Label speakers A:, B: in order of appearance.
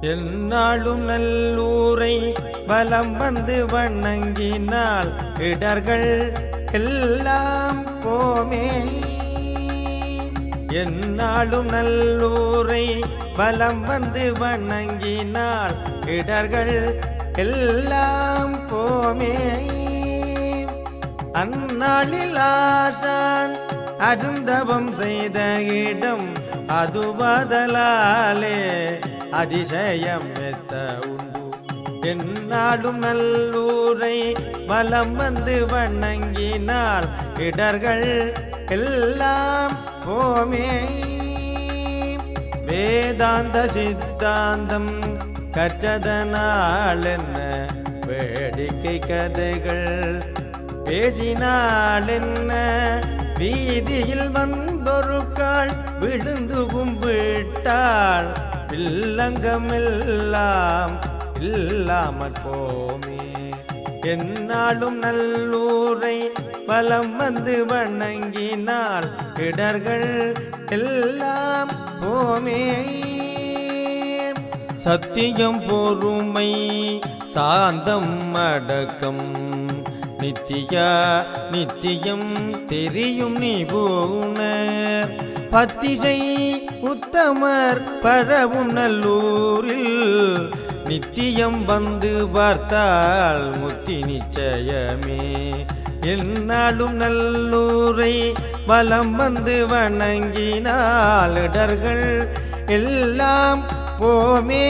A: எந்நாளும் நல்லூரை வலம் வந்து வணங்கினால் இடர்கள் எல்லாம் போமே. எந்நாளும் நல்லூரை வலம் வந்து வணங்கினால் இடர்கள் எல்லாம் போமே. அந்நாளில் ஆசான் அருந்தவம் செய்த இடம் அதுவதலாலே அதிசயம் மெத்த உண்டு. என்னாலும் நல்லூரை வலம் வந்து வணங்கினால் இடர்கள் எல்லாம் போமே. வேதாந்த சித்தாந்தம் கற்றதனால் என்ன? வேடிக்கை கதைகள் பேசினால் என்ன? வீதியில் வந்தொருக்காள் விழுந்து கும்பிட்டாள் வில்லங்கமெல்லாம் இல்லாமற் போமே. என்னாலும் நல்லூரை பலம் வந்து வணங்கினால் இடர்கள் எல்லாம் போமே. சத்தியம் பொறுமை சாந்தம் அடக்கம் நித்தியா நித்தியம் தெரியும் நீ நிபுணர் பத்திசை உத்தமர் பரவும் நல்லூரில் நித்தியம் வந்து பார்த்தால் முத்தி நிச்சயமே. என்னாலும் நல்லூரை பலம் வந்து வணங்கினால் இடர்கள் எல்லாம் போமே.